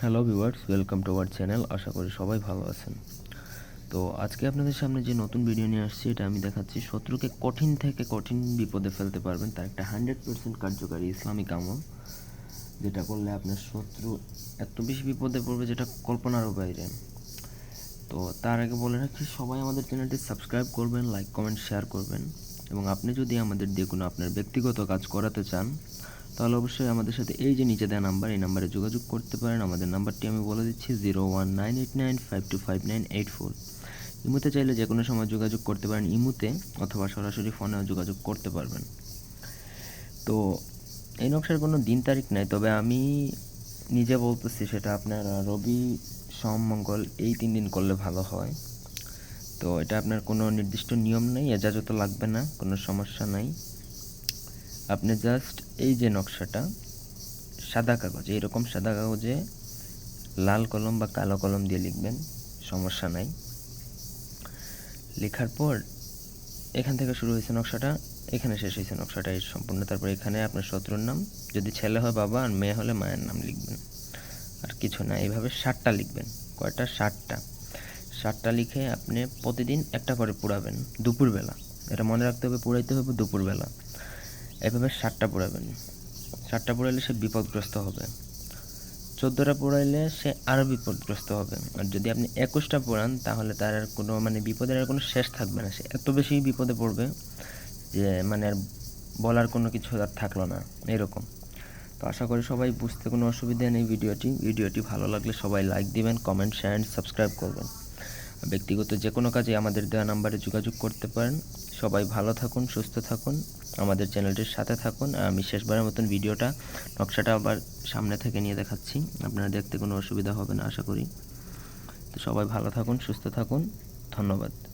Hello viewers welcome to our channel আশা করি সবাই ভালো আছেন। তো আজকে আপনাদের সামনে যে নতুন ভিডিও নিয়ে আসছি, এটা আমি দেখাচ্ছি, শত্রুকে কঠিন থেকে কঠিন বিপদে ফেলতে পারবেন, তার একটা হান্ড্রেড পার্সেন্ট কার্যকারী ইসলামিক আমল, যেটা করলে আপনার শত্রু এত বেশি বিপদে পড়বে যেটা কল্পনারও বাইরে। তো তার আগে বলে রাখছি সবাই আমাদের চ্যানেলটি সাবস্ক্রাইব করবেন লাইক কমেন্ট শেয়ার করবেন, এবং আপনি যদি আমাদের দিয়ে কোনো আপনার ব্যক্তিগত কাজ করাতে চান তাহলে অবশ্যই আমাদের সাথে এই যে নিচে দেওয়া নাম্বার, এই নাম্বারে যোগাযোগ করতে পারেন। আমাদের নাম্বারটি আমি বলে দিচ্ছি, zero one nine eight nine, five two five nine eight four. ইমুতে চাইলে যে কোনো সময় যোগাযোগ করতে পারেন ইমুতে, অথবা সরাসরি ফোনেও যোগাযোগ করতে পারবেন। তো এই নকশার কোনো দিন তারিখ নাই, তবে আমি নিজে বলতেছি সেটা আপনার রবি, সোম, মঙ্গল এই তিন দিন করলে ভালো হয়। তো এটা আপনার কোনো নির্দিষ্ট নিয়ম নেই, এজাজত লাগবে না, কোনো সমস্যা নাই। আপনি জাস্ট এই যে নকশাটা, সাদা কাগজ, এরকম সাদা কাগজে লাল কলম বা কালো কলম দিয়ে লিখবেন, সমস্যা নাই। লেখার পর এখান থেকে শুরু হয়েছে নকশাটা, এখানে শেষ হয়েছে নকশাটা, এই সম্পূর্ণ। তারপর এখানে আপনার শত্রুর নাম, যদি ছেলে হয় বাবা আর মেয়ে হলে মায়ের নাম লিখবেন। আর কিছু না, এইভাবে ষাটটা লিখবেন, কয়টা? ষাটটা ষাটটা লিখে আপনি প্রতিদিন একটা করে পুরাবেন, দুপুরবেলা। এটা মনে রাখতে হবে, পুরাইতে হবে দুপুরবেলা। এভাবে ষাটটা পোড়াবেন। ষাটটা পোড়াইলে সে বিপদগ্রস্ত হবে। চোদ্দোটা পোড়াইলে সে আরও বিপদগ্রস্ত হবে। আর যদি আপনি একুশটা পোড়ান, তাহলে তার আর কোনো মানে বিপদের আর কোনো শেষ থাকবে না। সে এত বেশি বিপদে পড়বে যে মানে আর বলার কোনো কিছু আর থাকল না। এরকম। তো আশা করি সবাই বুঝতে কোনো অসুবিধা নেই ভিডিওটি। ভিডিওটি ভালো লাগলে সবাই লাইক দিবেন কমেন্ট শেয়ার সাবস্ক্রাইব করবেন। ব্যক্তিগত যে কোনো কাজে আমাদের দেওয়া নাম্বারে যোগাযোগ করতে পারেন। সবাই ভালো থাকুন, সুস্থ থাকুন। আমাদের চ্যানেলটির সাথে থাকুন। আমি শেষবারের মতন ভিডিওটা, নকশাটা আবার সামনে থেকে নিয়ে দেখাচ্ছি। আপনারা দেখতে কোনো অসুবিধা হবে না, আশা করি। তো সবাই ভালো থাকুন, সুস্থ থাকুন। ধন্যবাদ।